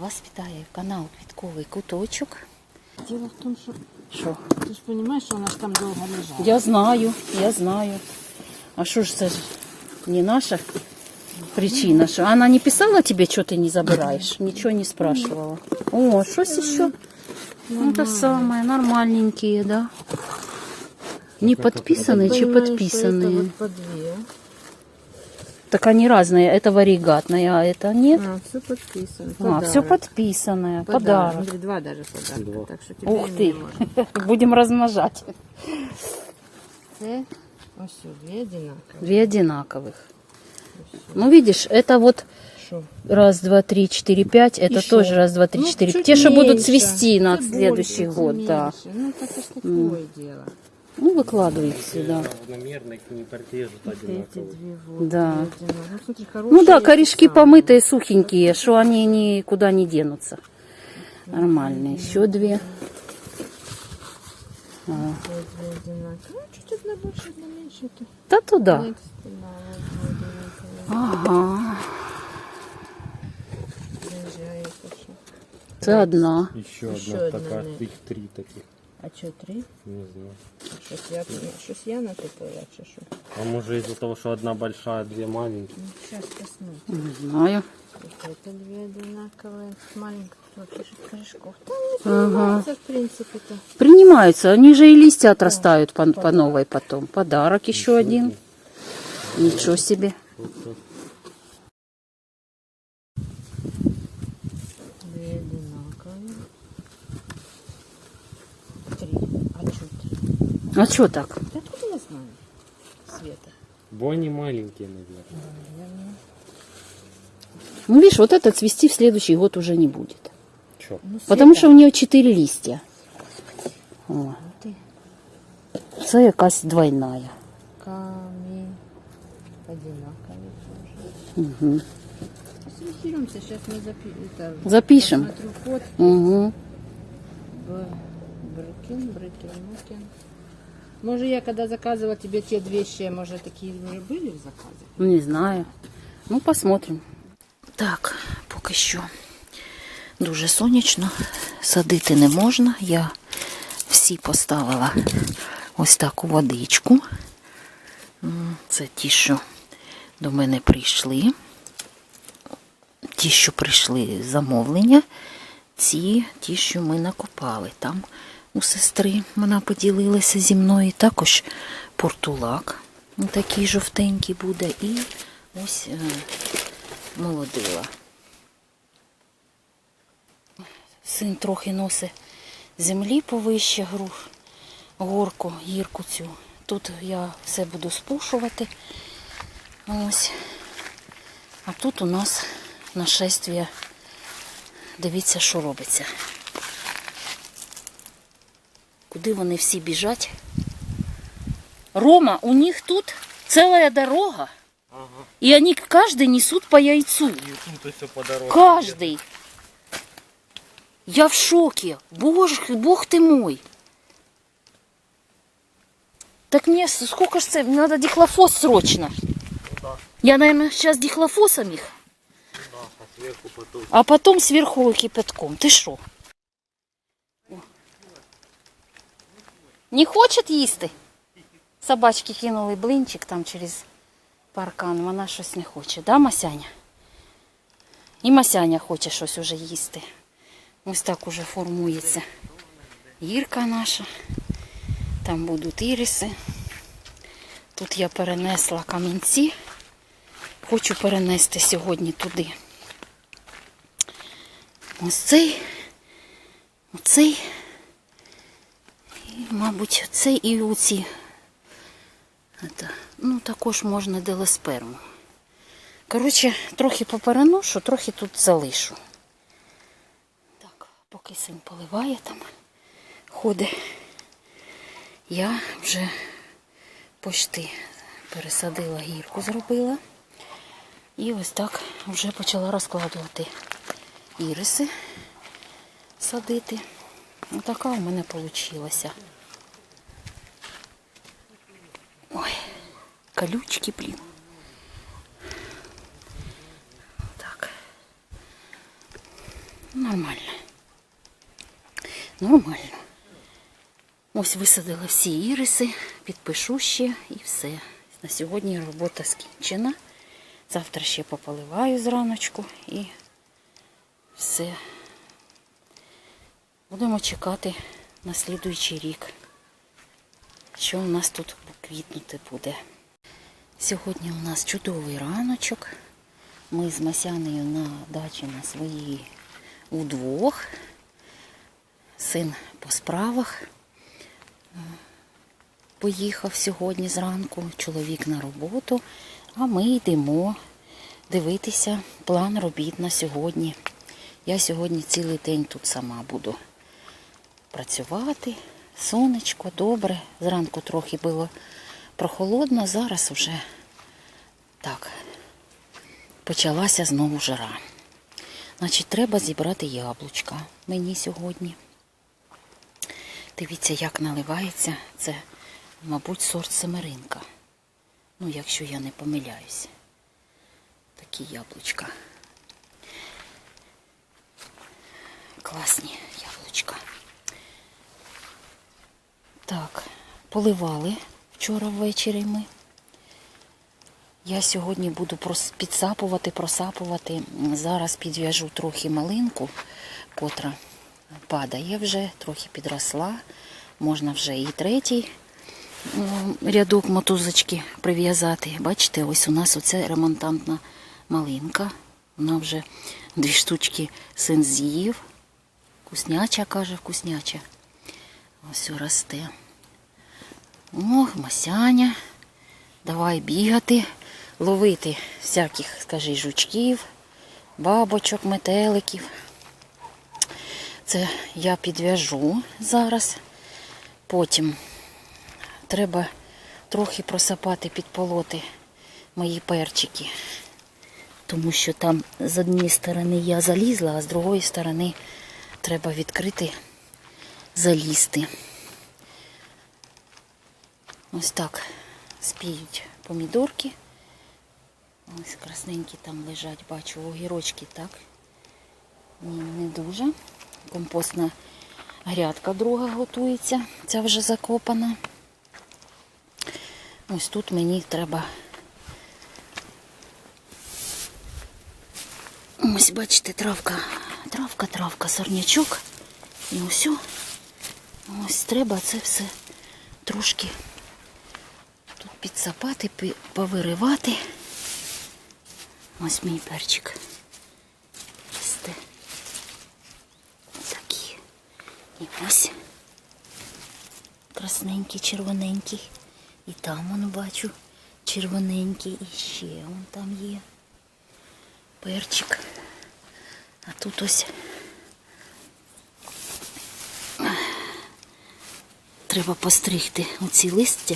Вас вітає канал Квітковий куточок. Дело в том, что Що? ты же понимаешь, что она ж там долго лежала. Я знаю, я знаю. А що ж це ж не наша причина? Що вона не писала тебе, що ти не забираєш? Нічого не спрашивала. О, щось ще. Ну, те саме, нормальненькі, да? Не підписані чи підписані? Так они разные. Это варигатная, а это нет. А, все подписано. А, все подписанное. Подарок. Подарок. Смотри, два даже подарка. Так что тебе Ух ты. Будем размножать. Це ось все, дві одинакові. Две одинаковых. Ну, видишь, это вот раз, два, три, четыре, пять. Это шо? тоже раз, два, три, Ну, четыре. чуть Те, что будут меньше. цвести на следующий больше, год, да. Ну, так ось такое дело. Ну, выкладывайте сюда. Равномерно их не порежут одинаково. Да. Ну, смотри, ну да, корешки помытые, сухенькие, что они никуда не денутся. Нормальные. Еще две. А. Да туда. Ага. Это одна. Еще, Еще одна, одна такая, их три таких. А что, три? не знаю. Щось я, щось я натупила, чи що? А может из-за того, что одна большая, две маленькие? Ну, сейчас коснусь. Не знаю. Вот это две одинаковые. Маленьких вот пишет корешков. Там не принимается, в принципе-то. Принимаются. Они же и листья отрастают по, по новой потом. Подарок еще один. Ничего себе. Две одинаковые. Три. А что три? А что так? Да откуда я знаю? Света. Бо они маленькие, наверное. Ну, видишь, вот это цвести в следующий год уже не будет. Че? Ну, Потому что у нее четыре листья. О, ты це якась двойная. камень одинаковый тоже. Угу. Сориентируемся, сейчас мы запи- это, Запишем. посмотрю код. Угу. Б- Брыкин, Брыкин, Мукин. Может, я когда заказывала тебе те две еще, может, такие уже были в заказе? Ну, не знаю. Ну, посмотрим. Так, поки що дуже сонячно. Садити не можна. Я всі поставила ось таку водичку. Це ті, що до мене прийшли. Ті, що прийшли замовлення. Ці ті, що ми накопали. Там у сестри вона поділилася зі мною. Також портулак. Такий жовтенький буде. І ось е, молодила. Син трохи носить землі повище гру, горку, гірку цю. Тут я все буду спушувати. Ось. А тут у нас нашествие. Дивіться, що робиться. Куди вони всі біжать? Рома, у них тут ціла дорога. И они каждый несут по яйцу. Тут все по дороге. Каждый. Я в шоке. Боже, бог ты мой. Так мне с- сколько ж це? Мне надо дихлофос срочно. Я, наверное, сейчас дихлофосом их, А сверху потом. а потом сверху кипятком. Ты что? Не хочет їсти? Собачки кинули блинчик там через паркан. Вона щось не хоче, да, Масяня? І Масяня хоче щось уже їсти. Ось так уже формується гірка наша. Там будуть іриси. Тут я перенесла камінці. Хочу перенести сьогодні туди. Ось цей, оцей, мабуть, цей і оці. Це, ну, також можна делесперму. Коротше, трохи попереношу, трохи тут залишу. Так, поки син поливає там, ходить, я вже почти пересадила гірку, зробила. І ось так вже почала розкладувати іриси, садити. Ось така у мене вийшла. Ой, колючки, блін. Так. Нормально. Нормально. Ось висадила всі іриси, підпишу ще і все. На сьогодні робота скінчена. Завтра ще пополиваю зраночку і все. Будемо чекати на слідуючий рік, що у нас тут квітнути буде. Сьогодні у нас чудовий раночок. Ми з Масянею на дачі на своїй удвох. Син по справах поїхав сьогодні зранку, чоловік на роботу, а ми йдемо дивитися план робіт на сьогодні. Я сьогодні цілий день тут сама буду працювати. Сонечко, добре. Зранку трохи було прохолодно, зараз вже так. Почалася знову жара. Значить, треба зібрати яблучка мені сьогодні. Дивіться, як наливається. Це, мабуть, сорт семеринка. Ну, якщо я не помиляюся. Такі яблучка. Класні яблучка. Так, поливали вчора ввечері ми. Я сьогодні буду підсапувати, просапувати. Зараз підв'яжу трохи малинку, котра падає вже, трохи підросла. Можна вже і третій рядок мотузочки прив'язати. Бачите, ось у нас оце ремонтантна малинка. Вона вже дві штучки син з'їв. Вкусняча, каже, вкусняча. Ось росте. О, Масяня. Давай бігати, ловити всяких, скажи, жучків, бабочок, метеликів. Це я підв'яжу зараз. Потім треба трохи просапати, підполоти мої перчики. Тому що там з однієї сторони я залізла, а з другої сторони треба відкрити, залізти. Ось так спіють помідорки. Ось красненькі там лежать, бачу, огірочки так. Ні, не дуже. Компостна грядка друга готується, ця вже закопана. Ось тут мені треба. Ось, бачите, травка, травка, травка, сорнячок. І ось. Ось треба це все трошки тут підсапати, повиривати. Ось мій перчик. Росте. Такі. І ось красненький, червоненький. І там он бачу червоненький. І ще он там є. Перчик. А тут ось треба постригти оці листя,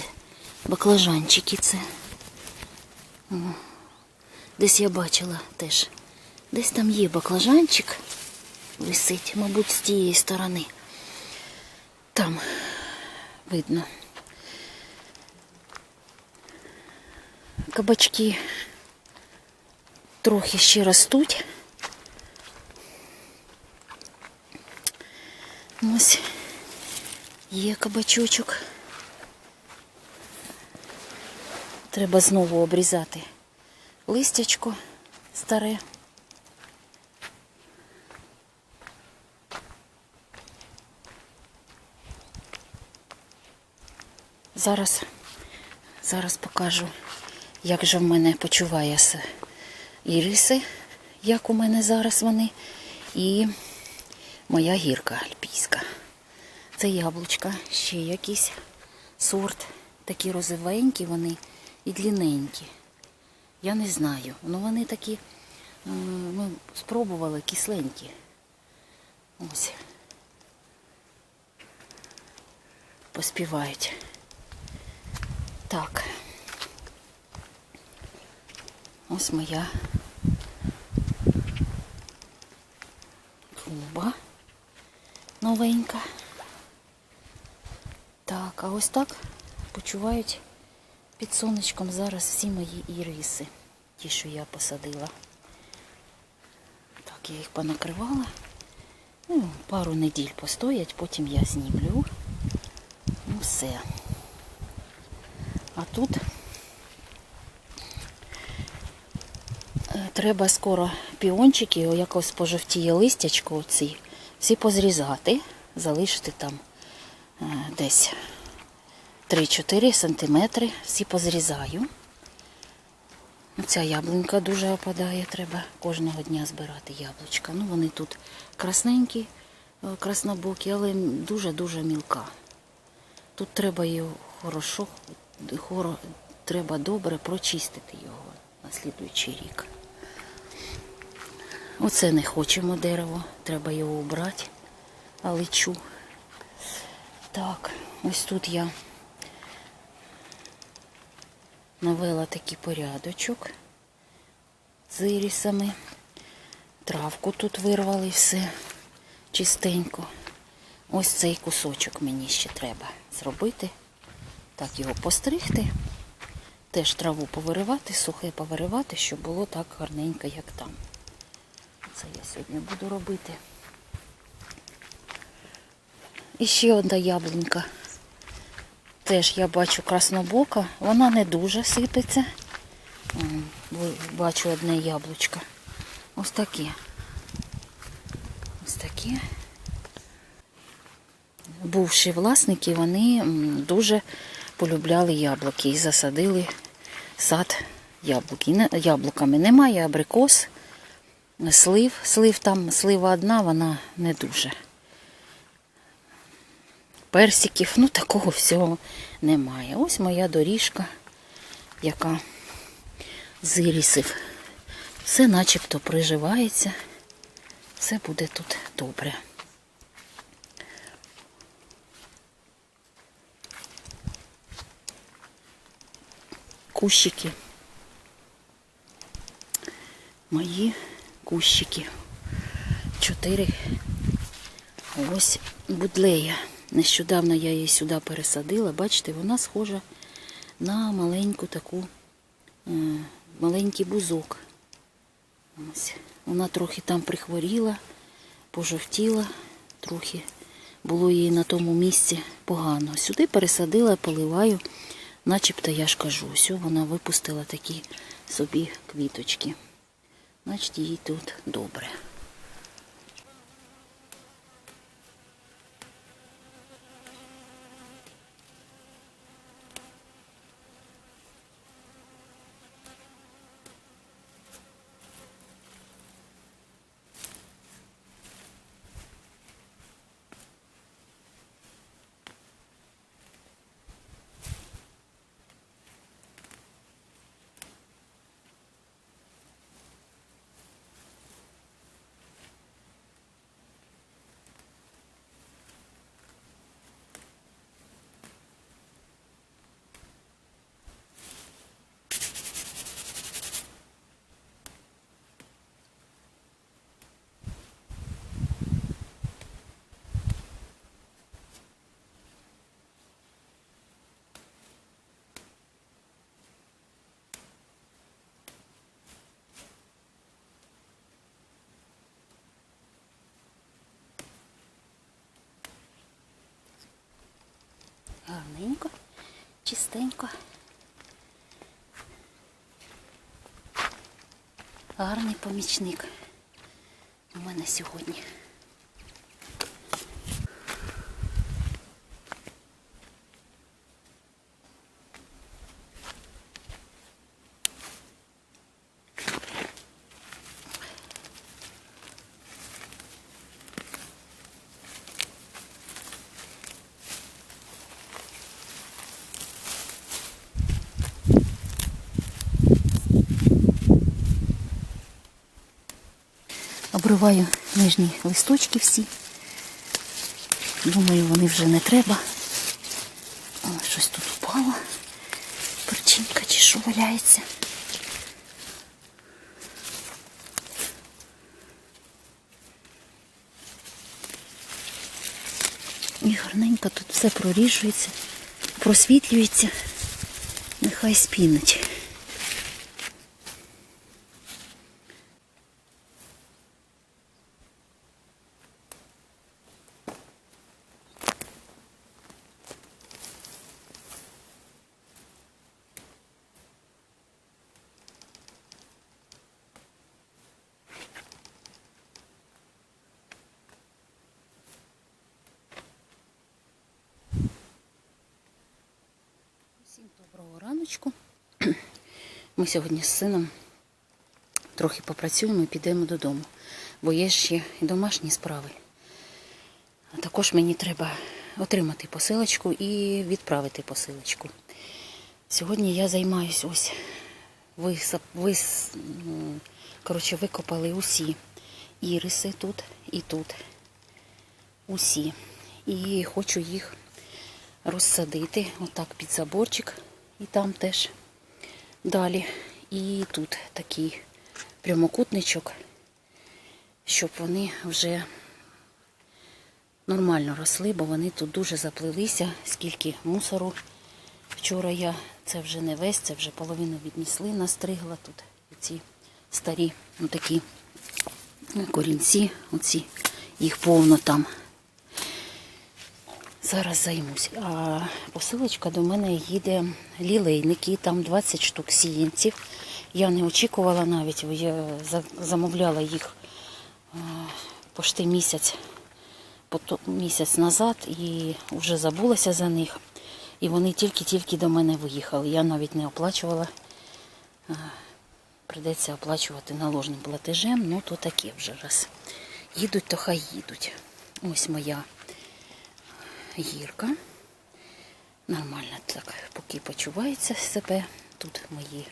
баклажанчики це. О, Десь я бачила теж. Десь там є баклажанчик. Висить, мабуть, з тієї сторони. Там видно. Кабачки трохи ще ростуть. Ось є кабачочок. Треба знову обрізати листячко старе. Зараз, зараз покажу, як же в мене почуває іриси, як у мене зараз вони, і моя гірка альпійська. Це яблучка, ще якийсь сорт. Такі розовенькі вони і длинненькі. Я не знаю. Ну вони такі, ми спробували кисленькі. Ось. Поспівають. Так. Ось моя клуба новенька. А ось так почувають під сонечком зараз всі мої іриси, ті, що я посадила. Так, я їх понакривала. Ну, пару неділь постоять, потім я знімлю. Ну все. А тут е, треба скоро піончики, якось пожовтіє листячко оці, всі позрізати, залишити там е, десь 3-4 сантиметри, всі позрізаю. Ця яблунька дуже опадає, треба кожного дня збирати яблучка. Ну, вони тут красненькі, е, краснобокі, але дуже-дуже мілка. Тут треба його хорошо, хоро, треба добре прочистити його на слідуючий рік. Оце не хочемо дерево, треба його убрати, алечу. Так, ось тут я навела такий порядочок з ірісами. Травку тут вирвали все чистенько. Ось цей кусочок мені ще треба зробити. Так, його постригти. Теж траву повиривати, сухе повиривати, щоб було так гарненько, як там. Це я сьогодні буду робити. І ще одна яблунька. Теж я бачу краснобока. Вона не дуже сипеться. Бачу одне яблучко. Ось таке. Ось таке. Бувші власники, вони дуже полюбляли яблуки і засадили сад яблуки. Яблуками немає абрикос, слив. Слив там, слива одна, вона не дуже персиків, ну такого всього немає. Ось моя доріжка, яка з ірісів. Все начебто приживається, все буде тут добре. Кущики. Мої кущики. Чотири Ось будлея. Нещодавно я її сюди пересадила. Бачите, вона схожа на маленьку таку, е, маленький бузок. Ось. Вона трохи там прихворіла, пожовтіла, трохи було їй на тому місці погано. Сюди пересадила, поливаю, начебто я ж кажу, ось вона випустила такі собі квіточки. Значить, їй тут добре. Гарненько, чистенько. Гарний помічник у мене сьогодні. Обриваю нижні листочки всі. Думаю, вони вже не треба. О, щось тут упало. Перчинка чи що валяється. І гарненько тут все проріжується, просвітлюється. Нехай спінить. Ми сьогодні з сином трохи попрацюємо і підемо додому, бо є ще і домашні справи. А також мені треба отримати посилочку і відправити посилочку. Сьогодні я займаюсь ось висап, вис, коротше, викопали усі іриси тут і тут. Усі. І хочу їх розсадити отак під заборчик. І там теж далі. І тут такий прямокутничок, щоб вони вже нормально росли, бо вони тут дуже заплилися, скільки мусору. Вчора я це вже не весь, це вже половину віднесли, настригла тут ці старі ну, такі корінці, оці, їх повно там. Зараз займусь. А посилочка до мене їде лілейники, там 20 штук сіянців. Я не очікувала навіть, я замовляла їх е, пошти місяць, місяць назад і вже забулася за них. І вони тільки-тільки до мене виїхали. Я навіть не оплачувала. Е, Придеться оплачувати наложним платежем, ну то таке вже раз. Їдуть, то хай їдуть. Ось моя гірка. Нормально так, поки почувається себе. Тут мої,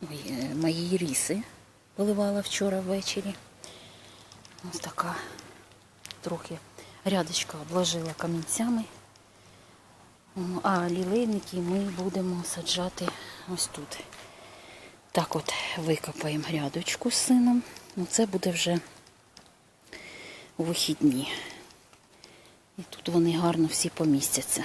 мої, мої ріси поливала вчора ввечері. Ось така трохи рядочка обложила камінцями. А лілейники ми будемо саджати ось тут. Так от викопаємо грядочку з сином. Ну, це буде вже у вихідні. І тут вони гарно всі помістяться.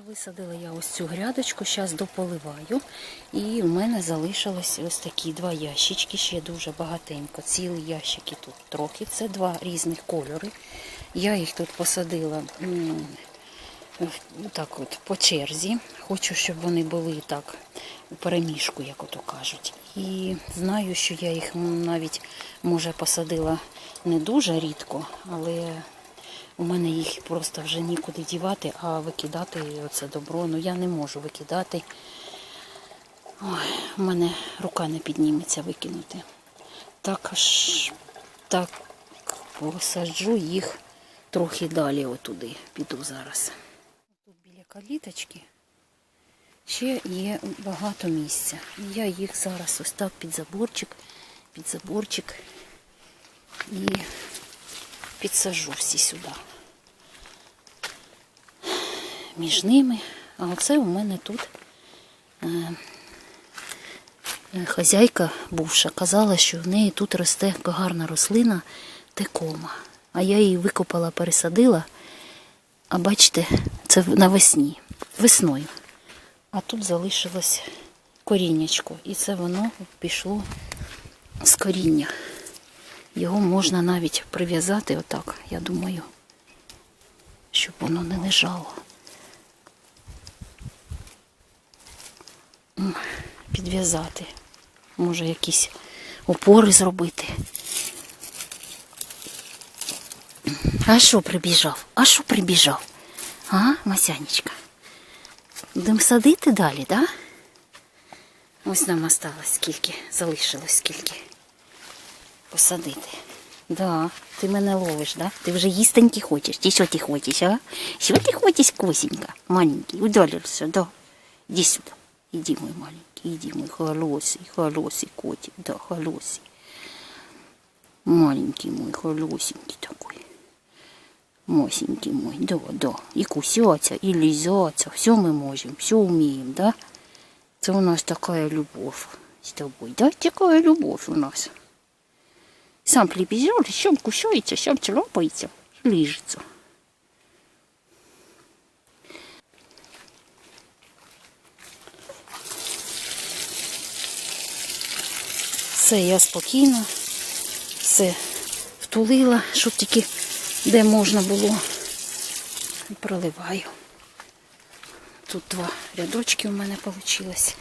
Висадила я ось цю грядочку, зараз дополиваю. І в мене залишилось ось такі два ящички, ще дуже багатенько. Цілі ящики тут трохи. Це два різних кольори. Я їх тут посадила так от по черзі. Хочу, щоб вони були так у переміжку, як ото кажуть. І знаю, що я їх навіть може посадила не дуже рідко, але у мене їх просто вже нікуди дівати, а викидати оце добро. Ну я не можу викидати. Ой, у мене рука не підніметься викинути. Також так посаджу їх трохи далі отуди. Піду зараз. Тут біля каліточки ще є багато місця. Я їх зараз ось так під заборчик, під заборчик і підсажу всі сюди. Між ними. А оце у мене тут е, е, хазяйка бувша казала, що в неї тут росте гарна рослина текома. А я її викопала, пересадила. А бачите, це навесні, весною. А тут залишилось коріннячко. І це воно пішло з коріння. Його можна навіть прив'язати отак, я думаю, щоб воно не лежало. Підв'язати. Може якісь опори зробити. А що прибіжав? А що прибіжав? А, Масянечка? Будемо садити далі, так? Да? Ось нам осталось скільки, залишилось скільки посадити. Да, ти мене ловиш, да? Ти вже їстеньки хочеш. Ти що ти хочеш, а? Що ти хочеш, косенька? Маленький, удалився, да. Іди сюди. Іди, мой маленький, іди, мой холосий, холосий котик, да, холосий. Маленький мой, холосенький такой. Мосенький мой, да, да. І кусяться, і лізаться. Все ми можемо, все вміємо, да? Це у нас така любов з тобою, да? Така любов у нас. Сам прибежал, сам кусается, сам царапается, лижется. Все, я спокійно, все втулила, щоб тільки де можна було. Проливаю. Тут два рядочки у мене вийшло.